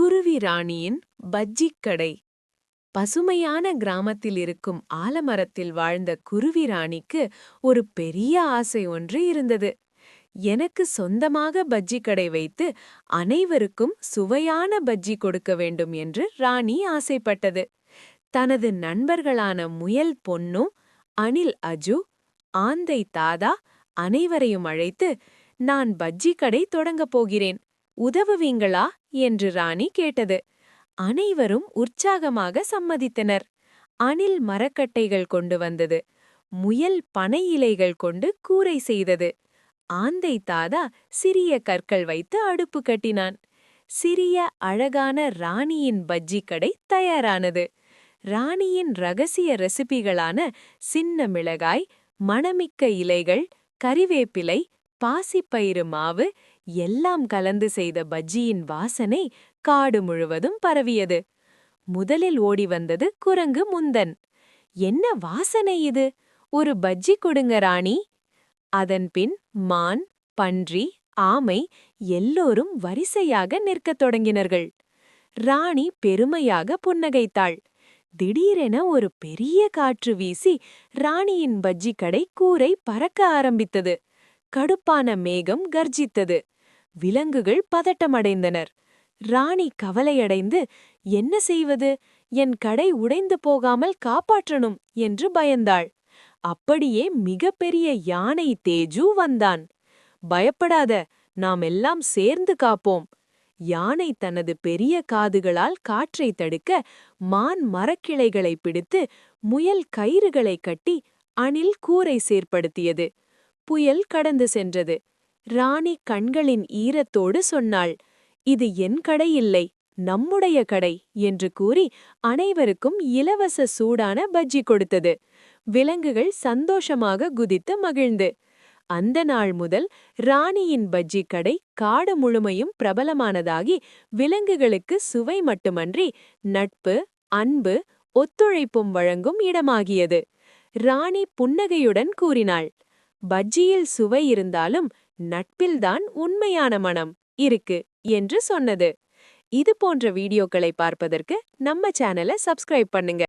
குருவி ராணியின் பஜ்ஜிக் கடை பசுமையான கிராமத்தில் இருக்கும் ஆலமரத்தில் வாழ்ந்த குருவி ராணிக்கு ஒரு பெரிய ஆசை ஒன்று இருந்தது. எனக்கு சொந்தமாக பஜ்ஜி கடை வைத்து அனைவருக்கும் சுவையான பஜ்ஜி கொடுக்க வேண்டும் என்று ராணி ஆசைப்பட்டது. தனது நண்பர்களான முயல் பொன்னு அனில் அஜு ஆந்தை தாதா அனைவரையும் அழைத்து நான் பஜ்ஜி கடை தொடங்கப் போகிறேன். உதவுவீங்களா? என்று ராணி கேட்டது. அனைவரும் உற்சாகமாக சம்மதித்தனர். அணில் மரக்கட்டைகள் கொண்டு வந்தது. முயல் பனை இலைகள் கொண்டு கூரை செய்தது. ஆந்தை தாதா சிறிய கற்கள் வைத்து அடுப்பு கட்டினான். சிறிய அழகான ராணியின் பஜ்ஜி கடை தயாரானது. ராணியின் ரகசிய ரெசிபிகளான சின்ன மிளகாய் மணமிக்க இலைகள் கறிவேப்பிலை பாசிப்பயிறு மாவு எல்லாம் கலந்து செய்த பஜ்ஜியின் வாசனை காடு முழுவதும் பரவியது. முதலில் ஓடி வந்தது குரங்கு முந்தன். என்ன வாசனை இது? ஒரு பஜ்ஜி கொடுங்க ராணி. அதன்பின் மான் பன்றி ஆமை எல்லோரும் வரிசையாக நிற்கத் தொடங்கினர்கள். ராணி பெருமையாக புன்னகைத்தாள். திடீரென ஒரு பெரிய காற்று வீசி ராணியின் பஜ்ஜி கடை கூரை பறக்க ஆரம்பித்தது. கடுப்பான மேகம் கர்ஜித்தது. விலங்குகள் பதட்டமடைந்தனர். ராணி கவலையடைந்து என்ன செய்வது? என் கடை உடைந்து போகாமல் காப்பாற்றணும் என்று பயந்தாள். அப்படியே மிகப்பெரிய யானை தேஜு வந்தான். பயப்படாத நாம் எல்லாம் சேர்ந்து காப்போம். யானை தனது பெரிய காதுகளால் காற்றை தடுக்க மான் மரக்கிளைகளை பிடித்து முயல் கயிறுகளை கட்டி அணில் கூரை சேர்ப்படுத்தியது. புயல் கடந்து சென்றது. ராணி கண்களின் ஈரத்தோடு சொன்னாள் இது என் கடை இல்லை நம்முடைய கடை என்று கூறி அனைவருக்கும் இலவச சூடான பஜ்ஜி கொடுத்தது. விலங்குகள் சந்தோஷமாக குதித்து மகிழ்ந்து. அந்த நாள் முதல் ராணியின் பஜ்ஜி கடை காடு முழுமையும் பிரபலமானதாகி விலங்குகளுக்கு சுவை மட்டுமன்றி நட்பு அன்பு ஒத்துழைப்பும் வழங்கும் இடமாகியது. ராணி புன்னகையுடன் கூறினாள் பஜ்ஜியில் சுவை இருந்தாலும் நட்பில்தான் உண்மையான மனம் இருக்கு என்று சொன்னது. இது போன்ற வீடியோக்களை பார்ப்பதற்கு நம்ம சேனலை சப்ஸ்கிரைப் பண்ணுங்க.